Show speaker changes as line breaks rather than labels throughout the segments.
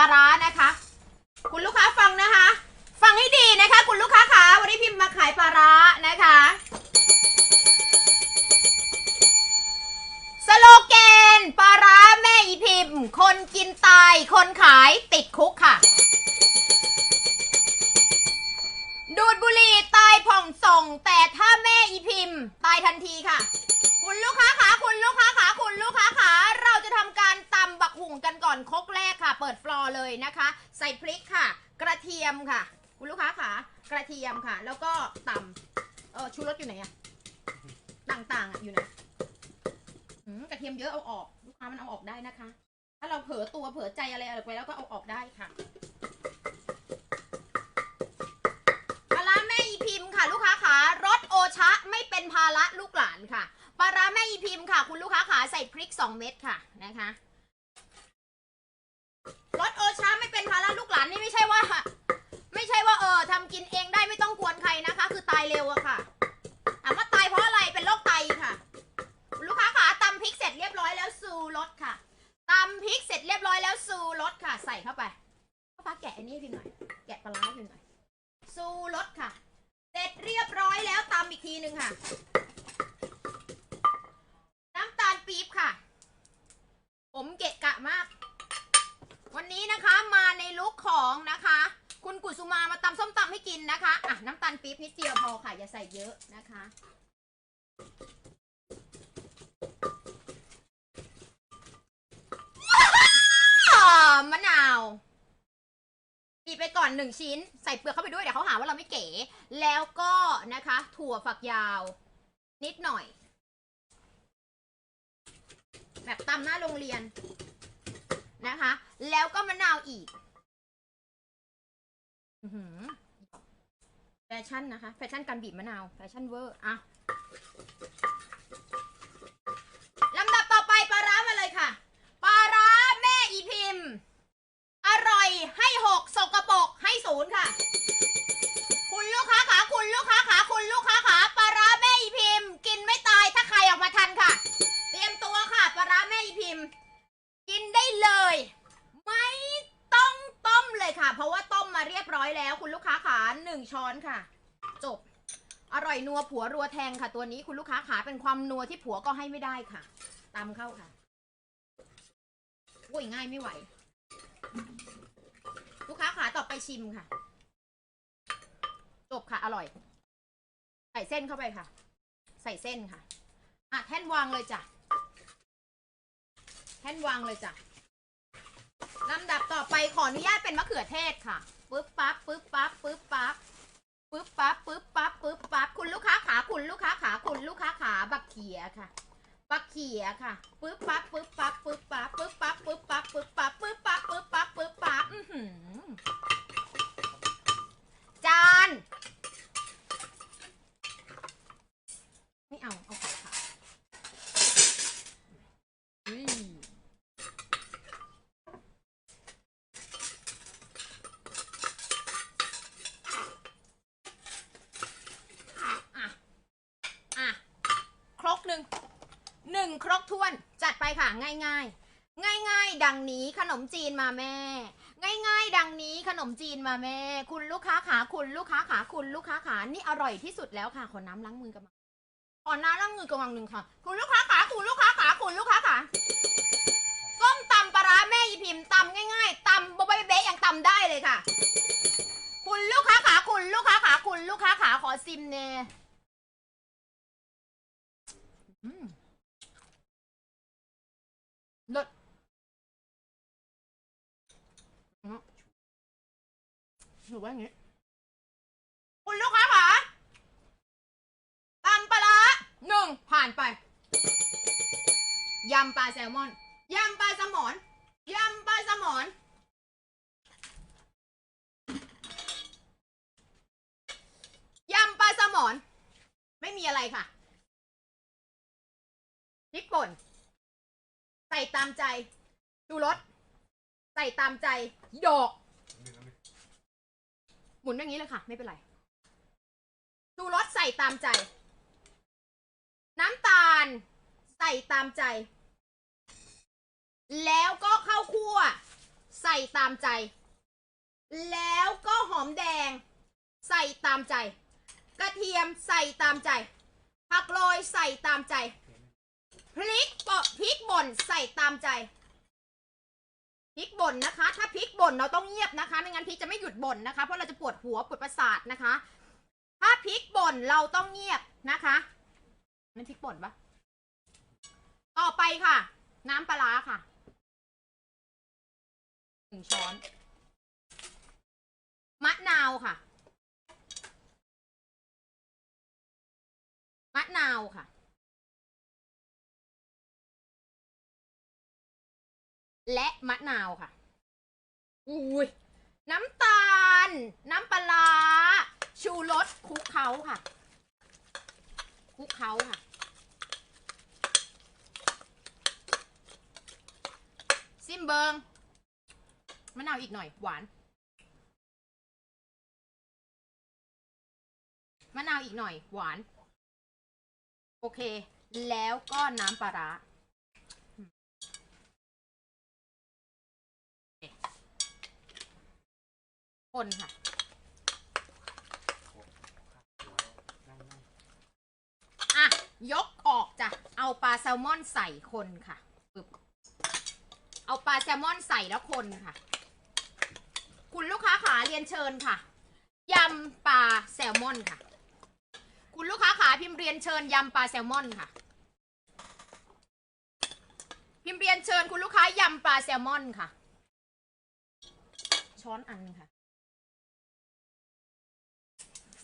ปลาร้านะคะ คุณลูกค้าฟังนะคะ ฟังให้ดีนะคะ คุณลูกค้าขาวันนี้พิมพ์มาขายปลาร้านะคะสโลแกนปลาร้าแม่อีพิมพ์ คนกินตาย คนขายติดคุกค่ะ ดูดบุหรี่ตายผ่องส่ง แต่ถ้าแม่อีพิมพ์ ตายทันทีค่ะ คุณลูกค้าขาคุณลูกค้าขาคุณลูกค้าขาเราจะทำการตำบักหุ่งกันก่อนคกแรกค่ะ เปิดฟลอร์เลยนะคะ ใส่พริกค่ะ กระเทียมค่ะ คุณลูกค้าขากระเทียมค่ะ แล้วก็ตำเออชูรสอยู่ไหนอะต่างๆอะอยู่ไหนกระเทียมเยอะเอาออก ลูกค้ามันเอาออกได้นะคะ ถ้าเราเผลอตัวเผลอใจอะไรอะไรไปแล้วก็เอาออกได้ค่ะปลาร้าแม่อีพิมค่ะ ลูกค้าขารสโอชะไม่เป็นภาระลูกหลานค่ะ ปลาร้าแม่อีพิมพ์ค่ะ คุณลูกค้าขาใส่พริก 2 เม็ดค่ะนะคะรสโอชาไม่เป็นภาระลูกหลานนี่ไม่ใช่ว่า ไม่ใช่ว่าเออทำกินเองได้ไม่ต้องกวนใครนะคะ คือตายเร็วอะค่ะถามว่าตายเพราะอะไรเป็นโรคไตค่ะคุณลูกค้าขาตำพริกเสร็จเรียบร้อยแล้วซูรสค่ะตำพริกเสร็จเรียบร้อยแล้วซูรสค่ะ ใส่เข้าไปพ่อฟ้าแกะอันนี้ให้พิมพ์หน่อยแกะปลาร้าให้พิมพ์หน่อย ซูรสค่ะ เสร็จเรียบร้อยแล้วตำอีกทีหนึ่งค่ะ น้ำตาลปี๊บค่ะ ผมเกะกะมาก วันนี้นะคะมาในลุคของนะคะ คุณกุสุมามาตำส้มตำให้กินนะคะอะน้ำตาลปี๊บนิดเดียวพอค่ะ อย่าใส่เยอะนะคะ อ่ามะนาวบีบไปก่อ นหนึ่งชิ้น ใส่เปลือกเข้าไปด้วยเดี๋ยวเขาหาว่าเราไม่เก๋ แล้วก็นะคะ ถั่วฝักยาว นิดหน่อย แบบตำหน้าโรงเรียนนะคะ แล้วก็มะนาวอีกแฟชั่นนะคะ แฟชั่นการบีบมะนาว แฟชั่นเวอร์อะลำดับต่อไปปลาร้ามาเลยค่ะ ปลาร้าแม่อีพิมพ์ อร่อยให้หกสกปรกให้ศูนย์ค่ะ คุณลูกค้าขาคุณลูกค้าขาคุณลูกค้าขาปลาร้าแม่อีพิมพ์ กินไม่ตายถ้าใครออกมาทันค่ะ เตรียมตัวค่ะปลาร้าแม่อีพิมพ์ กินได้เลย ไม่ต้องต้มเลยค่ะ เพราะว่าต้มมาเรียบร้อยแล้ว คุณลูกค้าขาหนึ่งช้อนค่ะ จบ อร่อยนัว ผัวรัวแทงค่ะ ตัวนี้คุณลูกค้าขาเป็นความนัวที่ผัวก็ให้ไม่ได้ค่ะ ตามเข้าค่ะโอ้ยง่ายไม่ไหว ลูกค้าขาต่อไปชิมค่ะ จบค่ะ อร่อย ใส่เส้นเข้าไปค่ะ ใส่เส้นค่ะอะแท่นวางเลยจ้ะแท่นวางเลยจ้ะลำดับต่อไปขออนุญาตเป็นมะเขือเทศค่ะปึ๊บปั๊บปึ๊บปั๊บปึ๊บปั๊บ ปึ๊บปั๊บปึ๊บปั๊บปึ๊บปั๊บคุณลูกค้าขาคุณลูกค้าขาคุณลูกค้าขาบักเขียค่ะ บักเขียค่ะปึ๊บปั๊บปึ๊บปั๊บปึ๊บปั๊บปึ๊บปั๊บปึ๊บปั๊บปึ๊บปั๊บปึ๊บปั๊บปึ๊บปั๊บปึ๊บปั๊บจานไม่เอา เอาไข่ค่ะอุ้ยอะ อะ ครกหนึ่ง หนึ่งครกท้วน จัดไปค่ะ ง่ายง่ายง่ายง่ายดังนี้ขนมจีนมาแม่ ง่ายๆดังนี้ขนมจีนมาแม่ คุณลูกค้าขาคุณลูกค้าขาคุณลูกค้าขานี่อร่อยที่สุดแล้วค่ะ ขอน้ำล้างมือกันมาขอน้ำล้างมือกันวังหนึ่งค่ะ คุณลูกค้าขาคุณลูกค้าขาคุณลูกค้าขาส้มตำปลาร้าแม่ยีพิมพ์ตำง่ายๆตำบ๊ะเบ๊ะยังตำได้เลยค่ะ คุณลูกค้าขาคุณลูกค้าขาคุณลูกค้าขาขอซิมเน่อืมเลิศอืม หนูว่าอย่างนี้ คุณลูกค้าขาตำปลาร้าหนึ่งผ่านไป ยำปลาแซลมอน ยำปลาสมอน ยำปลาสมอน ยำปลาสมอน ไม่มีอะไรค่ะพริกป่น ใส่ตามใจ ดูรส ใส่ตามใจ ดอก หมุนอย่างนี้เลยค่ะ ไม่เป็นไรดูรสใส่ตามใจ น้ำตาล ใส่ตามใจ แล้วก็ข้าวคั่ว ใส่ตามใจ แล้วก็หอมแดง ใส่ตามใจ กระเทียมใส่ตามใจผักโรยใส่ตามใจ พริกปะพริกป่นใส่ตามใจ พริกบ่นนะคะ ถ้าพริกบ่นเราต้องเงียบนะคะ ไม่งั้นพริกจะไม่หยุดบ่นนะคะ เพราะเราจะปวดหัวปวดประสาทนะคะ ถ้าพริกบ่นเราต้องเงียบนะคะนั่นพริกป่นปะต่อไปค่ะ น้ำปลาร้าค่ะหนึ่งช้อน มะนาวค่ะ มะนาวค่ะ และมะนาวค่ะ อุ้ยน้ำตาล น้ำปลา ชูรสคลุกเคล้าค่ะคลุกเคล้าค่ะ ซิมเบิงมะนาวอีกหน่อย หวาน มะนาวอีกหน่อย หวาน โอเค แล้วก็น้ำปลาร้า คนค่ะ อะ ยกออกจ้ะ เอาปลาแซลมอนใส่คนค่ะ เอาปลาแซลมอนใส่แล้วคนค่ะ คุณลูกค้าขาเรียนเชิญค่ะ ยำปลาแซลมอนค่ะ คุณลูกค้าขาพิมพ์เรียนเชิญยำปลาแซลมอนค่ะ พิมพ์เรียนเชิญคุณลูกค้ายำปลาแซลมอนค่ะ ช้อนอันนึงค่ะ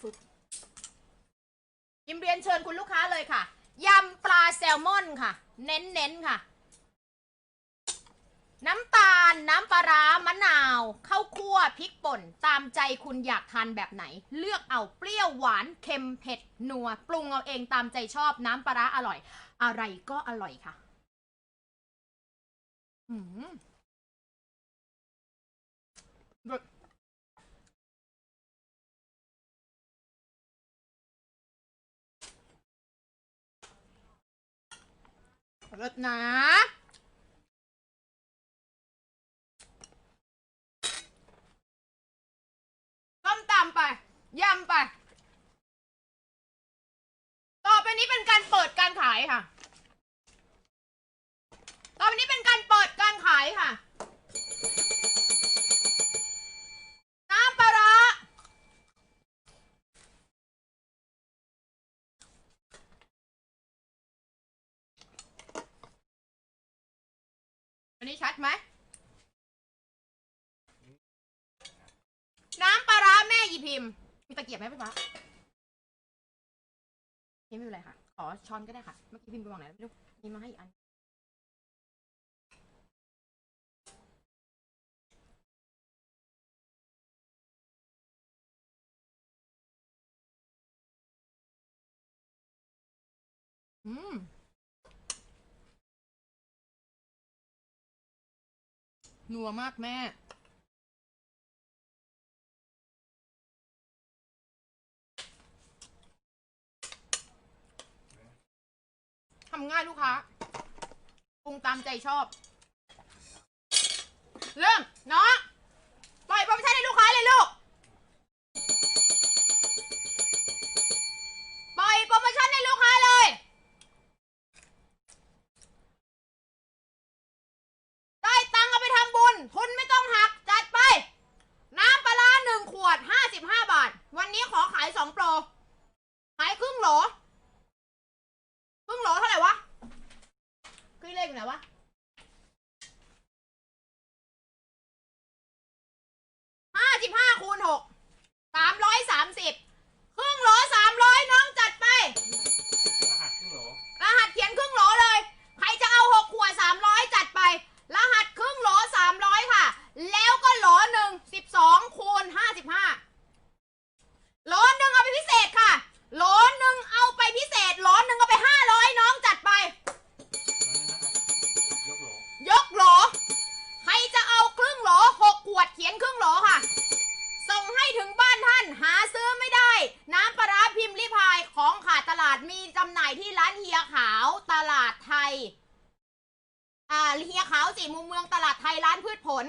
ฟึบยิมเรีย นเชิญคุณลูกค้าเลยค่ะ ยำปลาแซลมอนค่ะ เน้นๆค่ะ น้ำตาล น้ำปลาร้ามะนาว ข้าวคั่วพริกป่น ตามใจคุณอยากทานแบบไหน เลือกเอาเปรี้ยวหวานเค็มเผ็ดนัว ปรุงเอาเองตามใจชอบน้ำปลาร้าอร่อย อะไรก็อร่อยค่ะ อืม รสนะต้มตำไปยำไป ต่อไปนี้เป็นการเปิดการขายค่ะ ต่อไปนี้เป็นการเปิดการขายค่ะ น้ำปลาร้า อันนี้ชัดไหม น้ำปลาร้าแม่ยี พิมพ์มีตะเกียบไหมพี่ฟ้าไม่เป็นไรค่ะ ขอช้อนก็ได้ค่ะ เมื่อกี้พิมพ์ไปวางไหนแล้วไม่รู้มีมาให้อีกอันอืมนัวมากแม่ ทำง่ายลูกค้าปรุงตามใจชอบ เริ่ม เนาะปล่อยโปรโมชั่นให้ลูกค้าเลยลูก ปล่อยโปรโมชั่นให้ลูกค้าเลย ได้ตังค์เอาไปทำบุญ ทุนไม่ต้องหัก จัดไป น้ำปลาร้าหนึ่งขวดห้าสิบห้าบาท วันนี้ขอขายสองโปร ขายครึ่งโหล ครึ่งโหลเท่าไหร่วะคือเลขอยู่ไหนวะห้าสิบห้าคูณหกสามร้อยสามสิบครึ่งโหลสามร้อยน้องจัดไป
รหัสครึ่งโหล
รหัสเขียนครึ่งโหลเลย ใครจะเอาหกขวดสามร้อยจัดไป รหัสครึ่งโหลสามร้อยค่ะ แล้วก็โหลหนึ่งสิบสองคูณห้าสิบห้าโหลหนึ่งเอาไปพิเศษค่ะ โหลหนึ่งเอาไปพิเศษโหลหนึ่งเอาไปห้าร้อยน้องจัดไป
ยกโหล
ยกโหล ใครจะเอาครึ่งโหลหกขวดเขียนครึ่งโหลค่ะ ส่งให้ถึงบ้านท่านหาซื้อไม่ได้ น้ำปลาร้าพิมพ์ลิพายของขาดตลาดมีจำหน่ายที่ร้านเฮียขาวตลาดไทย อ่าเฮียขาวสี่มุมเมืองตลาดไทยร้านพืชผล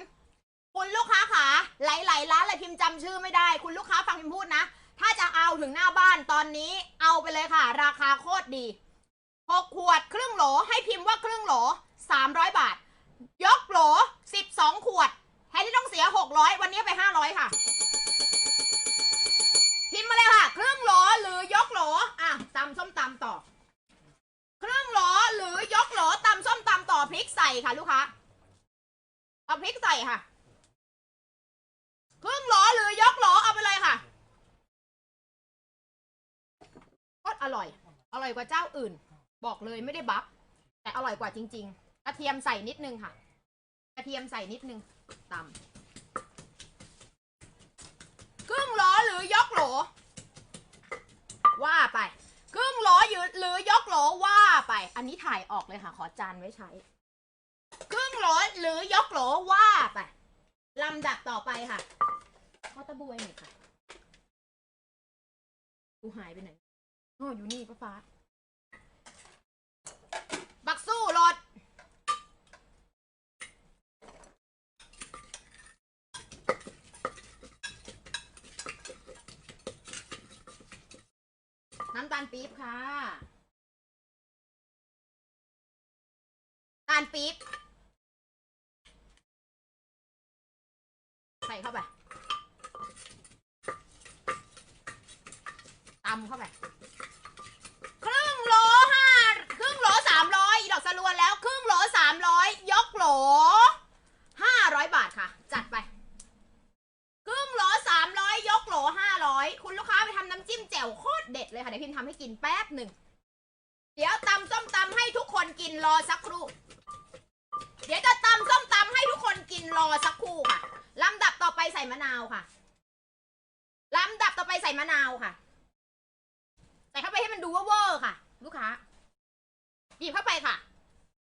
คุณลูกค้าขายไหลๆร้านเลยพิมจำชื่อไม่ได้ คุณลูกค้าฟังพิมพ์พูดนะ ถ้าจะเอาถึงหน้าบ้านตอนนี้เอาไปเลยค่ะ ราคาโคตรดีหกขวดครึ่งโหลให้พิมพ์ว่าครึ่งโหลสามร้อยบาท ยกโหลสิบสองขวดแทนที่ต้องเสียหกร้อยวันนี้ไปห้าร้อยค่ะ พิมพ์มาเลยค่ะ ครึ่งโหลหรือยกโหล อะตำส้มตำต่อ ครึ่งโหลหรือยกโหลตำส้มตำต่อพริกใส่ค่ะลูกค้าเอาพริกใส่ค่ะครึ่งหลอหรือยกหลอเอาไปเลยค่ะโคตรอร่อย อร่อยกว่าเจ้าอื่น บอกเลยไม่ได้บัฟแต่อร่อยกว่าจริง ๆ กระเทียมใส่นิดนึงค่ะ กระเทียมใส่นิดนึงตำครึ่งหลอหรือยกหลอว่าไปครึ่งหลอหรือยกหลอว่าไป อันนี้ถ่ายออกเลยค่ะ ขอจานไว้ใช้ หรือยกโหลว่าไปลำดับต่อไปค่ะข้อตะบวยหน่อยค่ะดูหายไปไหนอ๋ออยู่นี่ป้าฟ้า บักสู้รถน้ำตาลปี๊บค่ะตาลปี๊บ ใส่เข้าไปตำเข้าไป ครึ่งโหลห้าครึ่งโหลสามร้อยดอกสลวนแล้ว ครึ่งโหลสามร้อยยกโหลห้าร้อยบาทค่ะ จัดไป ครึ่งโหลสามร้อยยกโหลห้าร้อยคุณลูกค้าไปทำน้ำจิ้มแจ่วโคตรเด็ดเลยค่ะเดี๋ยวพิมพ์ทำให้กินแป๊บหนึ่งเดี๋ยวตำส้มตำให้ทุกคนกินรอสักครู่ เดี๋ยวจะตำส้มตำให้ทุกาวค่ะลำดับต่อไปใส่มะนาวค่ะ ใส่เข้าไปให้มันดูว่าเวอร์ค่ะ ลูกค้าหยิบเข้าไปค่ะ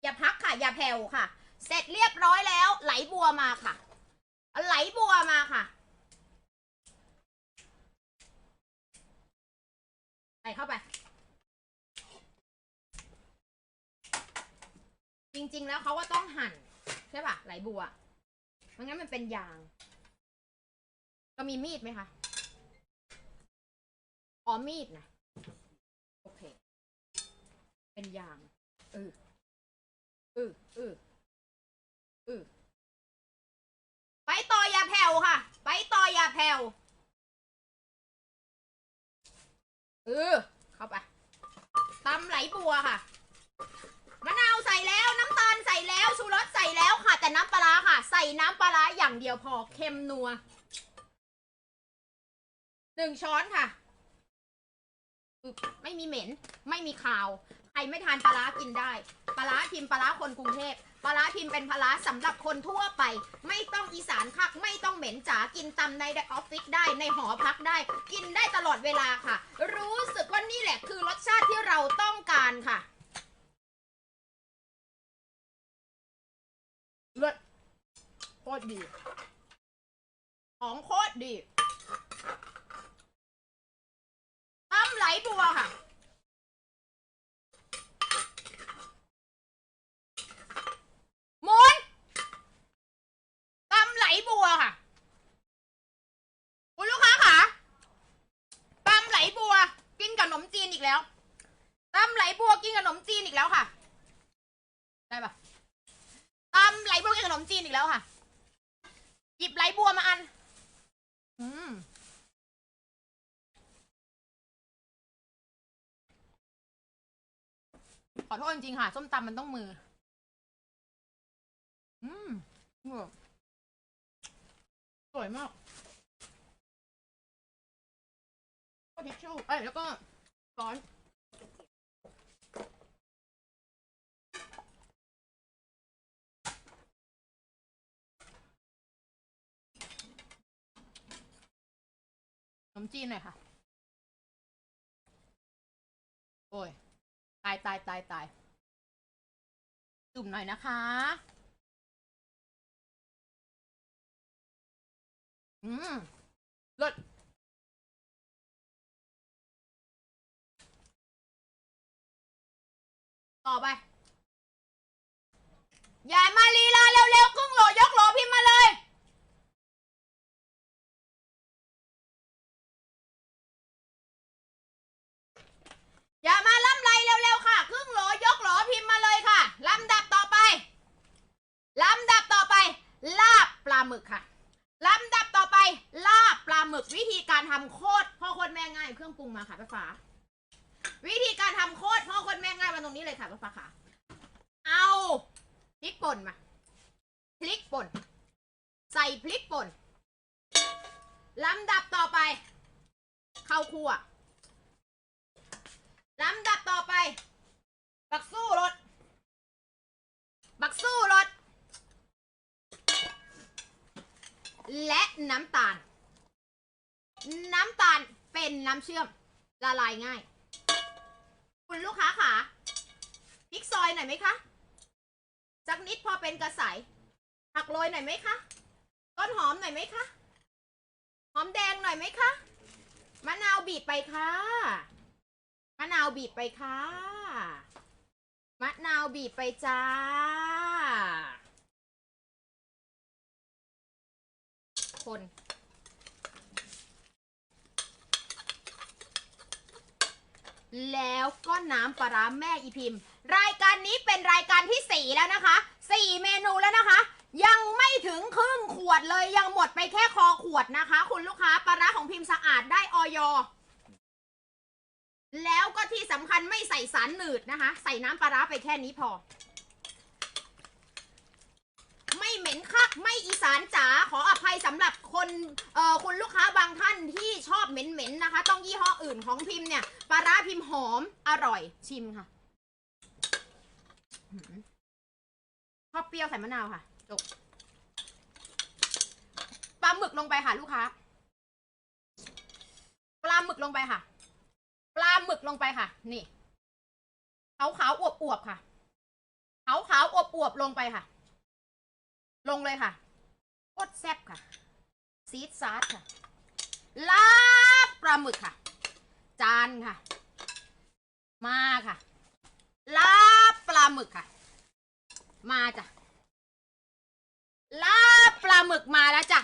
อย่าพักค่ะ อย่าแผ่วค่ะ เสร็จเรียบร้อยแล้ว ไหลบัวมาค่ะ ไหลบัวมาค่ะ ใส่เข้าไป จริงๆแล้วเขาว่าต้องหั่น ใช่ป่ะไหลบัวไม่งั้นมันเป็นยาง ก็มีมีดไหมคะ อ๋อมีดนะ โอเค เป็นยางเออเออเออเออไปต่ออย่าแผ่วค่ะ ไปต่ออย่าแผ่วเออเข้าไปตำไหลบัวค่ะมะนาวใส่แล้วน้ำตาลใส่แล้วชูรสใส่แล้วค่ะ แต่น้ำปลาค่ะ ใส่น้ำปลาอย่างเดียวพอเค็มนัว หนึ่งช้อนค่ะ ไม่มีเหม็น ไม่มีคาว ใครไม่ทานปลาร้ากินได้ ปลาร้าพิมปลาร้าคนกรุงเทพปลาร้าพิมเป็นปลาร้าสำหรับคนทั่วไป ไม่ต้องอีสานคัก ไม่ต้องเหม็นจ๋า กินตำในออฟฟิศได้ ในหอพักได้ กินได้ตลอดเวลาค่ะ รู้สึกว่านี่แหละคือรสชาติที่เราต้องการค่ะเลิศโคตรดี ของโคตรดีำไหลบัวค่ะ หมุนตำไหลบัวค่ะ คุณลูกค้าค่ะตำไหลบัว กินกับขนมจีนอีกแล้วตำไหลบัวกินกับขนมจีนอีกแล้วค่ะ ได้ปะตำไหลบัวกินกับขนมจีนอีกแล้วค่ะ หยิบไหลบัวมาอัน อืม ขอโทษจริงๆค่ะ ส้มตำมันต้องมือ อืมสวยมากก็ทิชชู่เอ้ยแล้วก็ร้อนขนมจีนหน่อยค่ะ โอ้ย ตายตายตายตายจุ่มหน่อยนะคะ อืมเลิศต่อไปย่ามาลีลาเร็วๆครึ่งโหลยกโหลพิมพ์มาเลยา หมึกค่ะลำดับต่อไปลาบปลาหมึกวิธีการทำโคตรพ่อโคตรแม่ง่ายเครื่องปรุงมาค่ะป้าฟ้าวิธีการทำโคตรพ่อโคตรแม่ง่ายมาตรงนี้เลยค่ะป้าฟ้าค่ะ เอาพริกป่นมาพริกป่น ใส่พริกป่นลำดับต่อไปข้าวคั่วลำดับต่อไป บักสู้รสบักสู้รส และน้ำตาล น้ำตาลเป็นน้ำเชื่อมละลายง่าย คุณลูกค้าขาพริกซอยหน่อยไหมคะสักนิดพอเป็นกระใสผักโรยหน่อยไหมคะต้นหอมหน่อยไหมคะหอมแดงหน่อยไหมคะมะนาวบีบไปค่ะมะนาวบีบไปค่ะมะนาวบีบไปจ้า คน แล้วก็น้ำปลาร้าแม่อีพิมพ์ รายการนี้เป็นรายการที่สี่แล้วนะคะสี่เมนูแล้วนะคะ ยังไม่ถึงครึ่งขวดเลยยังหมดไปแค่คอขวดนะคะ คุณลูกค้าปลาร้าของพิมพ์สะอาดได้ออยแล้วก็ที่สำคัญไม่ใส่สารหนืดนะคะ ใส่น้ำปลาร้าไปแค่นี้พอ ไม่เหม็นคักไม่อีสานจ๋าขออภัยสำหรับคนเอ่อคุณลูกค้าบางท่านที่ชอบเหม็นๆนะคะ ต้องยี่ห้ออื่นของพิมพ์เนี่ยปลาร้าพิมพ์หอมอร่อยชิมค่ะชอบเปรี้ยวใส่มะนาวค่ะจบปลาหมึกลงไปค่ะ ลูกค้าปลาหมึกลงไปค่ะ ปลาหมึกลงไปค่ะ นี่ขาวขาวๆอวบอวบๆค่ะขาวขาวๆอวบอวบๆลงไปค่ะ ลงเลยค่ะโคตรแซ่บค่ะ ซีดซาร์ค่ะ ลาบปลาหมึกค่ะ จานค่ะ มาค่ะ ลาบปลาหมึกค่ะ มาจ้ะ ลาบปลาหมึกมาแล้วจ้ะ